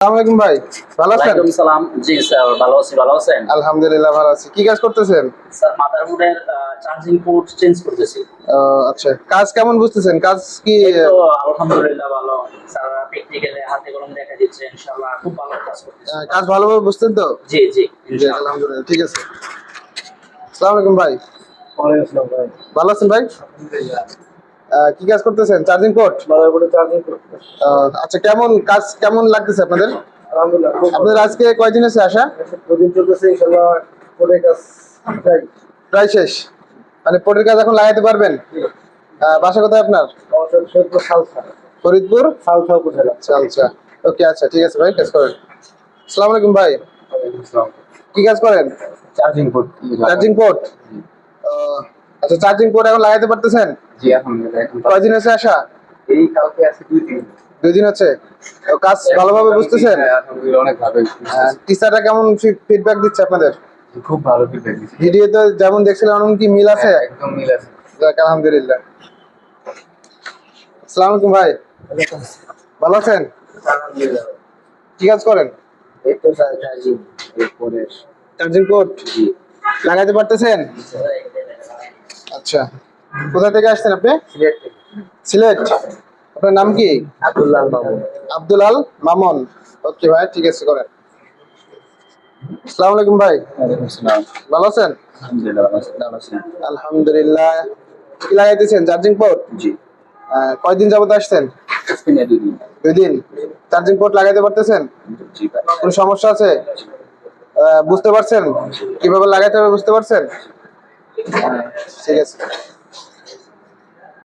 আসসালামু ভাই ভালো আছেন? সালাম। জি স্যার ভালো আছি ভালো আছেন? আলহামদুলিল্লাহ ভালো আছি। কি কাজ করতেছেন? স্যার মাদারবোর্ডের চার্জিং পোর্ট চেঞ্জ করতেছি। আচ্ছা। কাজ কেমন বুঝতেছেন? কাজ কি আলহামদুলিল্লাহ ভালো। স্যার প্র্যাকটিক্যালে হাতে কলম দেখা দিচ্ছে ইনশাআল্লাহ খুব ভালো কাজ করতেছে। কাজ ভালোভাবে বুঝতেন তো? জি জি আলহামদুলিল্লাহ ঠিক আছে। আসসালামু আলাইকুম ভাই। ভালো আছেন ভাই? কি কাজ করতেছেন? চার্জিং পোর্ট আচ্ছা কেমন কাজ কেমন লাগতেছে আপনাদের? আপনাদের আজকে কয়দিন আছে আসা? চলতেছে কাজ প্রায়। শেষ। মানে পোর্টের কাজ এখন লাগাইতে পারবেন? বাসা কোথায় আপনার? সালসা। ফরিদপুর? সালসা উপজেলা। আচ্ছা আচ্ছা। ওকে আচ্ছা ঠিক আছে ভাই কাজ করেন। আসসালামু আলাইকুম ভাই। কি কাজ করেন? চার্জিং পোর্ট চার্জিং পোর্ট আচ্ছা চার্জিং পোর্ট এখন লাগাইতে পারতেছেন? জি আলহামদুলিল্লাহ এখন কয়দিন আছে আসা এই কালকে আছে দুই দিন। দুই দিন আছে কাজ ভালোভাবে বুঝতেছেন? হ্যাঁ, আলহামদুলিল্লাহ অনেক ভালো টিচাররা কেমন ফিডব্যাক দিচ্ছে আপনাদের? খুব ভালো ফিডব্যাক দিচ্ছে। ভিডিওতে যেমন দেখছিলাম এমন কি মিল আছে? হ্যাঁ, একদম মিল আছে। যাক আলহামদুলিল্লাহ। আসসালামু আলাইকুম ভাই। ভালো আছেন? আলহামদুলিল্লাহ। কি কাজ করেন? এই তো চার্জিং চার্জিং পোর্ট? জি। পারতেছেন? আচ্ছা। কোথা থেকে আসছেন আপনি? সিলেট। আপনার নাম কি? আব্দুল্লাহ বাবু আব্দুল আল মামুন। ওকে ভাই ঠিক আছে করেন। আসসালামু আলাইকুম ভাই। ভালো আছেন? আলহামদুলিল্লাহ ভালো আছি। ভালো আছি। আলহামদুলিল্লাহ। কি লাগাইতেছেন? Charging port? জি। কয়দিন যাবত আসছেন? আজকে নিয়ে দুই দিন। চার্জিং পোর্ট লাগাইতে পারতেছেন? কোনো সমস্যা আছে? আহ, বুঝতে পারছেন? কীভাবে লাগাইতে হবে বুঝতে পারছেন? ঠিক আছে।